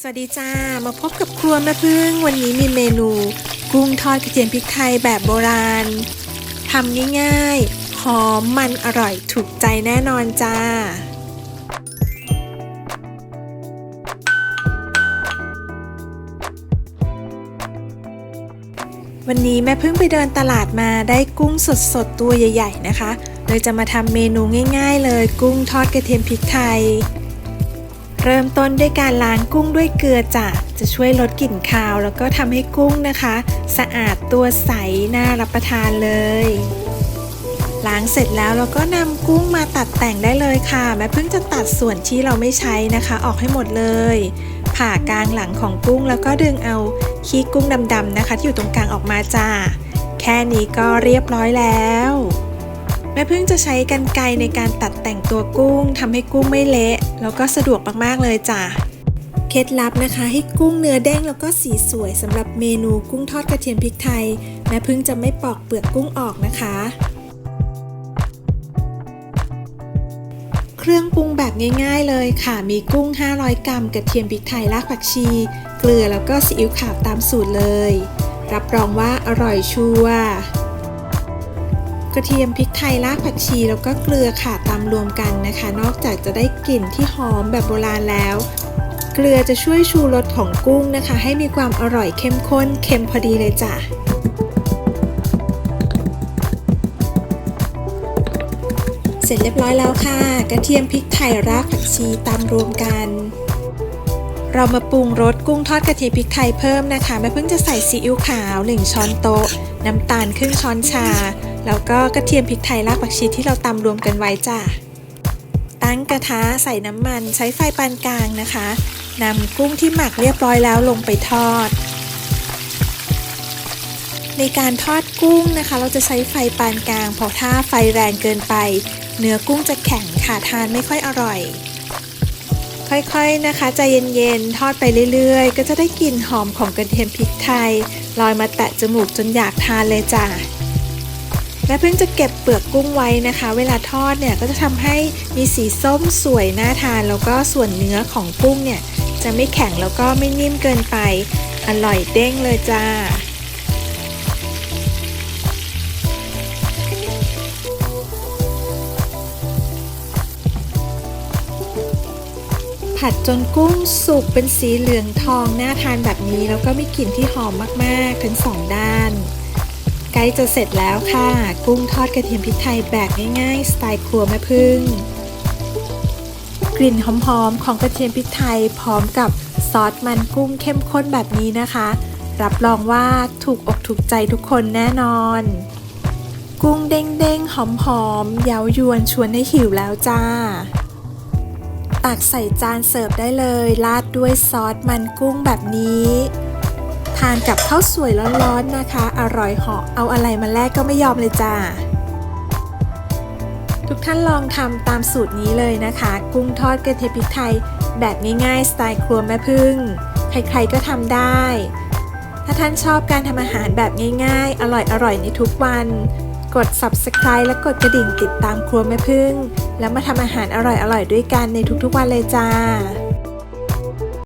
สวัสดีจ้า มาพบกับครัวแม่พึ่ง วันนี้มีเมนูกุ้งทอดกระเทียมพริกไทยแบบโบราณทำง่ายๆ หอมมันอร่อยถูกใจแน่นอนจ้า วันนี้แม่พึ่งไปเดินตลาดมาได้กุ้งสดๆ ตัวใหญ่ ๆ นะคะ เลยจะมาทำเมนูง่าย ๆ เลยกุ้งทอดกระเทียมพริกไทย เริ่มต้นด้วยการล้างกุ้งด้วยเกลือจะจะช่วยลดกลิ่นคาว แล้วก็ทำให้กุ้งนะคะ สะอาดตัวใสน่ารับประทานเลยล้างเสร็จแล้วเราก็นำกุ้งมาตัดแต่งได้เลยค่ะ แม่เพิ่งจะตัดส่วนที่เราไม่ใช้นะคะ ออกให้หมดเลย ผ่ากลางหลังของกุ้งแล้วก็ดึงเอาขี้กุ้งดำๆนะคะ ที่อยู่ตรงกลางออกมาจ้าแค่นี้ก็เรียบร้อยแล้ว แม่พึ่งจะใช้กันไกในการตัดแต่งตัวกุ้งทำให้กุ้งไม่เละ แล้วก็สะดวกมากๆเลยจ้ะเคล็ดลับนะคะ ให้กุ้งเนื้อเด้งแล้วก็สีสวยสำหรับเมนูกุ้งทอดกระเทียมพริกไทย แม่พึ่งจะไม่ปอกเปลือกกุ้งออกนะคะ เครื่องปรุงแบบง่าย ๆเลยค่ะ มีกุ้ง 500 กรัม กระเทียมพริกไทยรากผักชี เกลือแล้วก็ซีอิ๊วขาวตามสูตรเลย รับรองว่าอร่อยชัวร์ กระเทียมพริกไทยรากผักชี แล้วก็เกลือค่ะตำรวมกันนะคะ นอกจากจะได้กลิ่นที่หอมแบบโบราณแล้ว เกลือจะช่วยชูรสของกุ้งนะคะ ให้มีความอร่อยเข้มข้นเค็มพอดีเลยจ้ะเสร็จเรียบร้อยแล้วค่ะ กระเทียมพริกไทยรากผักชีตำรวมกัน เรามาปรุงรสกุ้งทอดกระเทียมพริกไทยเพิ่มนะคะแม่เพิ่งจะใส่ซีอิ๊วขาว 1 ช้อนโต๊ะ น้ำตาลครึ่งช้อนชา แล้วก็กระเทียมพริกไทยรากผักชีที่เราตำรวมกันไว้จ้ะ ตั้งกระทะใส่น้ำมันใช้ไฟปานกลางนะคะนำกุ้งที่หมักเรียบร้อยแล้วลงไปทอด ในการทอดกุ้งนะคะ เราจะใช้ไฟปานกลาง เพราะถ้าไฟแรงเกินไป เนื้อกุ้งจะแข็งค่ะทานไม่ค่อยอร่อย ค่อยๆนะคะใจเย็นๆ ทอดไปเรื่อยๆ ก็จะได้กลิ่นหอมของกระเทียมพริกไทยลอยมาแตะจมูกจนอยากทานเลยจ้ะ และเพิ่งจะเก็บเปลือกกุ้งไว้นะคะ เวลาทอดเนี่ยก็จะทำให้มีสีส้มสวยน่าทาน แล้วก็ส่วนเนื้อของกุ้งเนี่ยจะไม่แข็งแล้วก็ไม่นิ่มเกินไป อร่อยเด้งเลยจ้าผัดจนกุ้งสุกเป็นสีเหลืองทองน่าทานแบบนี้ แล้วก็มีกลิ่นที่หอมมาก ๆ ทั้งสองด้าน ใกล้จะเสร็จแล้วค่ะ กุ้งทอดกระเทียมพริกไทยแบบง่ายๆ สไตล์ครัวแม่พึ่ง กลิ่นหอมๆ ของกระเทียมพริกไทยพร้อมกับซอสมันกุ้งเข้มข้นแบบนี้นะคะ รับรองว่าถูกอกถูกใจทุกคนแน่นอน กุ้งเด้งๆ หอมๆเย้ายวนชวนให้หิวแล้วจ้าตักใส่จานเสิร์ฟได้เลย ราดด้วยซอสมันกุ้งแบบนี้านกับข้าวสวยร้อนๆนะคะ อร่อยเหาะเอาอะไรมาแลกก็ไม่ยอมเลยจ้า ทุกท่านลองทำตามสูตรนี้เลยนะคะ กุ้งทอดกระเทียมพริกไทย แบบง่ายๆ สไตล์ครัวแม่พึ่ง ใครๆก็ทำได้ ถ้าท่านชอบการทำอาหารแบบง่ายๆ อร่อยๆในทุกวัน กด subscribe และกดกระดิ่งติดตามครัวแม่พึ่ง แล้วมาทำอาหารอร่อยๆด้วยกันในทุกๆวันเลยจ้า